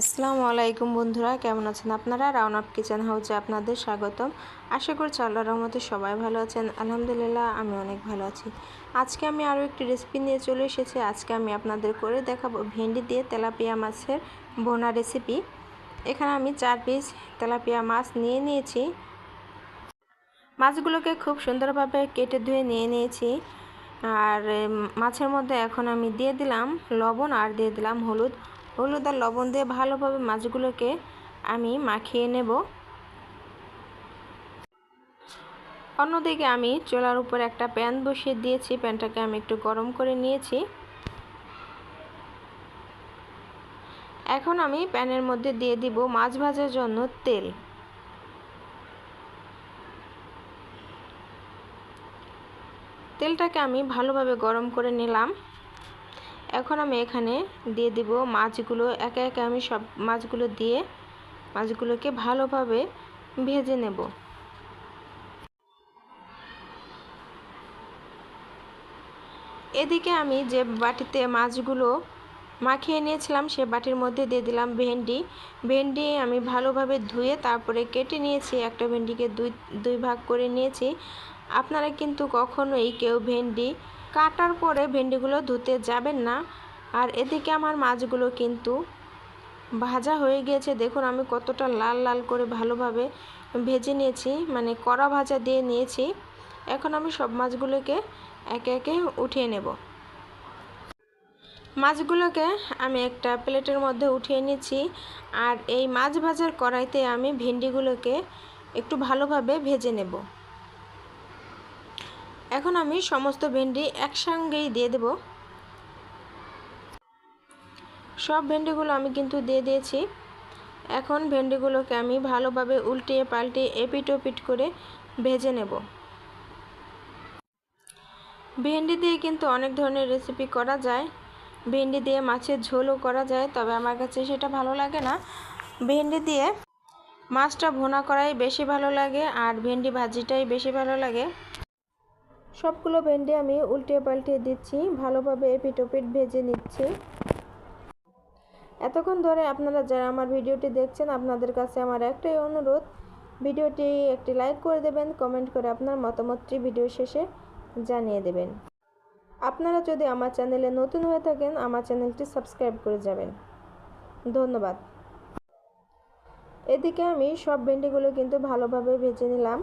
আসসালামু আলাইকুম বন্ধুরা, কেমন আছেন আপনারা? রাউন আপ কিচেন হাউসে আপনাদের স্বাগতম। আশা করছি আল্লাহ রহমতে সবাই ভালো আছেন। আলহামদুলিল্লাহ, আমি অনেক ভালো আছি। আজকে আমি আরও একটি রেসিপি নিয়ে চলে এসেছি। আজকে আমি আপনাদের করে দেখাবো ভেন্ডি দিয়ে তেলাপিয়া মাছের বোনা রেসিপি এখানে আমি চার পিস তেলাপিয়া মাছ নিয়ে নিয়েছি। মাছগুলোকে খুব সুন্দরভাবে কেটে ধুয়ে নিয়ে নিয়েছি। আর মাছের মধ্যে এখন আমি দিয়ে দিলাম লবণ আর দিয়ে দিলাম হলুদ। হলুদ আর লবণ দিয়ে ভালোভাবে মাছগুলোকে আমি মাখিয়ে নেব। অন্যদিকে আমি চুলার উপর একটা প্যান বসিয়ে দিয়েছি। প্যানটাকে আমি একটু গরম করে নিয়েছি। এখন আমি প্যানের মধ্যে দিয়ে দিব মাছ ভাজার জন্য তেল। তেলটাকে আমি ভালোভাবে গরম করে নিলাম। এখন আমি এখানে দিয়ে দিব মাছগুলো। একে একে আমি সব মাছগুলো দিয়ে মাছগুলোকে ভালোভাবে ভেজে নেব। এদিকে আমি যে বাটিতে মাছগুলো মাখিয়ে নিয়েছিলাম, সে বাটির মধ্যে দিয়ে দিলাম ভেন্ডি। ভেন্ডি আমি ভালোভাবে ধুয়ে তারপরে কেটে নিয়েছি। একটা ভেন্ডিকে দুই দুই ভাগ করে নিয়েছি। আপনারা কিন্তু কখনোই কেউ ভেন্ডি কাটার পরে ভেন্ডিগুলো ধুতে যাবেন না। আর এদিকে আমার মাছগুলো কিন্তু ভাজা হয়ে গিয়েছে। দেখুন, আমি কতটা লাল লাল করে ভালোভাবে ভেজে নিয়েছি মানে কড়া ভাজা দিয়ে নিয়েছি। এখন আমি সব মাছগুলোকে একে একে উঠিয়ে নেব। মাছগুলোকে আমি একটা প্লেটের মধ্যে উঠিয়ে নিচ্ছি। আর এই মাছ ভাজার কড়াইতে আমি ভেন্ডিগুলোকে একটু ভালোভাবে ভেজে নেব। এখন আমি সমস্ত ভেন্ডি একসঙ্গেই দিয়ে দেব। সব ভেন্ডিগুলো আমি কিন্তু দিয়ে দিয়েছি। এখন ভেন্ডিগুলোকে আমি ভালোভাবে উল্টিয়ে পাল্টিয়ে এপিট ওপিট করে ভেজে নেব। ভেন্ডি দিয়ে কিন্তু অনেক ধরনের রেসিপি করা যায়। ভেন্ডি দিয়ে মাছের ঝোলও করা যায়, তবে আমার কাছে সেটা ভালো লাগে না। ভেন্ডি দিয়ে মাছটা ভোনা করাই বেশি ভালো লাগে আর ভেন্ডি ভাজিটাই বেশি ভালো লাগে। সবগুলো ভেন্ডি আমি উল্টিয়ে পাল্টিয়ে দিচ্ছি, ভালোভাবে এপিট ওপিট ভেজে নিচ্ছি। এতক্ষণ ধরে আপনারা যারা আমার ভিডিওটি দেখছেন, আপনাদের কাছে আমার একটাই অনুরোধ, ভিডিওটি একটি লাইক করে দেবেন, কমেন্ট করে আপনার মতামতটি ভিডিও শেষে জানিয়ে দেবেন। আপনারা যদি আমার চ্যানেলে নতুন হয়ে থাকেন, আমার চ্যানেলটি সাবস্ক্রাইব করে যাবেন। ধন্যবাদ। এদিকে আমি সব ভেন্ডিগুলো কিন্তু ভালোভাবে ভেজে নিলাম।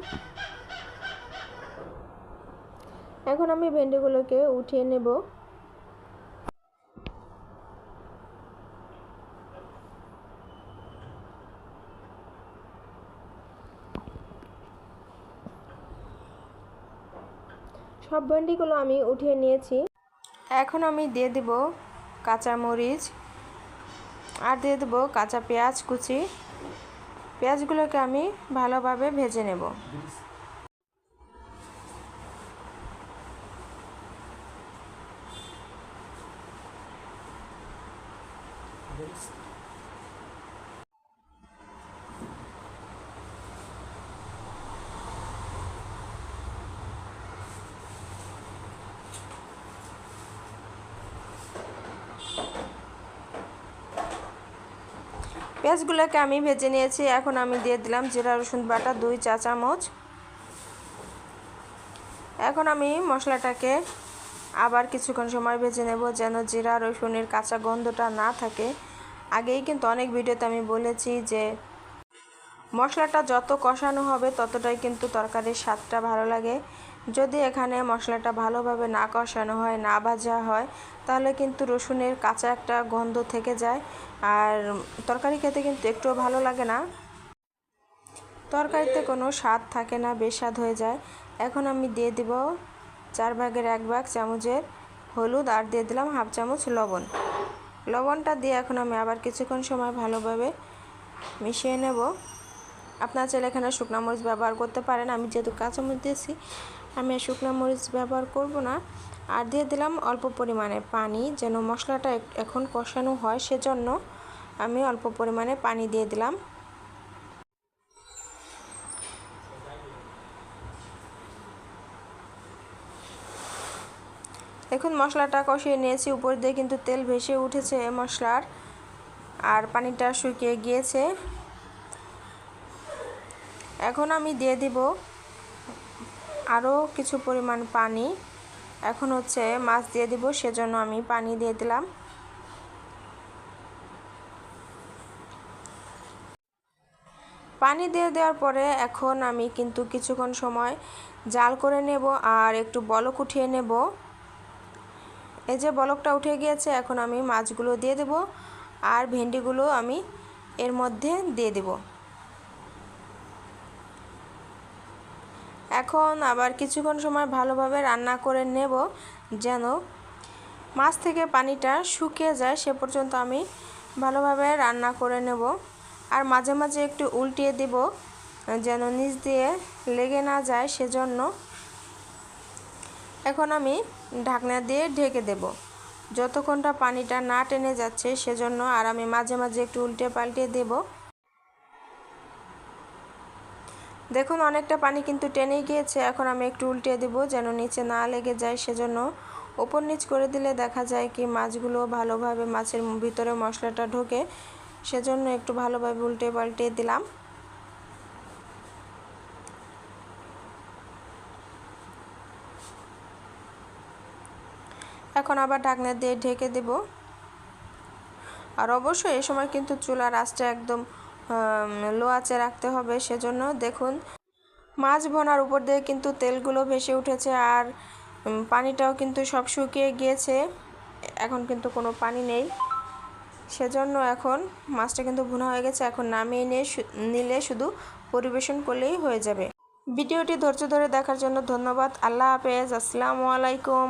এখন আমি ভেন্ডিগুলোকে উঠিয়ে নেব। সব ভেন্ডিগুলো আমি উঠিয়ে নিয়েছি। এখন আমি দিয়ে দেব কাঁচা মরিচ আর দিয়ে দেবো কাঁচা পেঁয়াজ কুচি। পেঁয়াজগুলোকে আমি ভালোভাবে ভেজে নেব। পেঁয়াজগুলোকে আমি ভেজে নিয়েছি। এখন আমি দিয়ে দিলাম জিরা, রসুন বাটা, দুই চা চামচ এখন আমি মশলাটাকে আবার কিছুক্ষণ সময় ভেজে নেব যেন জিরা রসুনের কাঁচা গন্ধটা না থাকে। আগেই কিন্তু অনেক ভিডিওতে আমি বলেছি যে, মশলাটা যত কষানো হবে ততটাই কিন্তু তরকারির স্বাদটা ভালো লাগে। যদি এখানে মশলাটা ভালোভাবে না কষানো হয়, না ভাজা হয়, তাহলে কিন্তু রসুনের কাঁচা একটা গন্ধ থেকে যায়। আর তরকারি খেতে কিন্তু একটুও ভালো লাগে না। তরকারিতে কোনো স্বাদ থাকে না, বেস্বাদ হয়ে যায়। এখন আমি দিয়ে দিব চার ভাগের এক ভাগ চামচের হলুদ আর দিয়ে দিলাম হাফ চামচ লবণ। লবণটা দিয়ে এখন আমি আবার কিছুক্ষণ সময় ভালোভাবে মিশিয়ে নেব। আপনার চাইলে এখানে শুকনো মরিচ ব্যবহার করতে পারেন। আমি যেহেতু কাঁচামরিচ দিয়েছি, আমি শুকনো মরিচ ব্যবহার করব না। আর দিয়ে দিলাম অল্প পরিমাণে পানি, যেন মশলাটা এখন কষানো হয়, সেজন্য আমি অল্প পরিমাণে পানি দিয়ে দিলাম। দেখুন, মশলাটা কষিয়ে নিয়েছি। উপর দিয়ে কিন্তু তেল ভেসে উঠেছে মশলার। আর পানিটা শুকিয়ে গিয়েছে। এখন আমি দিয়ে দিব আরও কিছু পরিমাণ পানি। এখন হচ্ছে মাছ দিয়ে দিব, সেজন্য আমি পানি দিয়ে দিলাম। পানি দিয়ে দেওয়ার পরে এখন আমি কিন্তু কিছুক্ষণ সময় জাল করে নেব আর একটু বলক উঠিয়ে নেব। এই যে বলকটা উঠে গিয়েছে, এখন আমি মাছগুলো দিয়ে দেব আর ভেন্ডিগুলো আমি এর মধ্যে দিয়ে দেব। এখন আবার কিছুক্ষণ সময় ভালোভাবে রান্না করে নেব যেন মাছ থেকে পানিটা শুকিয়ে যায়, সে পর্যন্ত আমি ভালোভাবে রান্না করে নেব। আর মাঝে মাঝে একটু উল্টিয়ে দেব, যেন নিচ দিয়ে লেগে না যায়, সেজন্য এখন আমি ঢাকনা দিয়ে ঢেকে দেব। যতক্ষণটা পানিটা না টেনে যাচ্ছে, সেজন্য আর আমি মাঝে মাঝে একটু উল্টে পাল্টে দেব। দেখুন, অনেকটা পানি কিন্তু টেনে গিয়েছে। এখন আমি একটু উল্টে দেব যেন নিচে না লেগে যায়। সেজন্য ওপর নিচ করে দিলে দেখা যায় কি মাছগুলো ভালোভাবে মাছের ভিতরে মশলাটা ঢোকে। সেজন্য একটু ভালোভাবে উল্টে পাল্টে দিলাম। এখন আবার ঢাকনা দিয়ে ঢেকে দেব। আর অবশ্যই এ সময় কিন্তু চুলার আঁচটা একদম লো আঁচে রাখতে হবে, সেজন্য দেখুন, মাছ ভোনার উপর দিয়ে কিন্তু তেলগুলো ভেসে উঠেছে আর পানিটাও কিন্তু সব শুকিয়ে গিয়েছে। এখন কিন্তু কোনো পানি নেই। সেজন্য এখন মাছটা কিন্তু ভুনা হয়ে গেছে, এখন নামিয়ে নিয়ে নিলে শুধু পরিবেশন করলেই হয়ে যাবে। ভিডিওটি ধৈর্য ধরে দেখার জন্য ধন্যবাদ। আল্লাহ হাফেজ। আসসালামু আলাইকুম।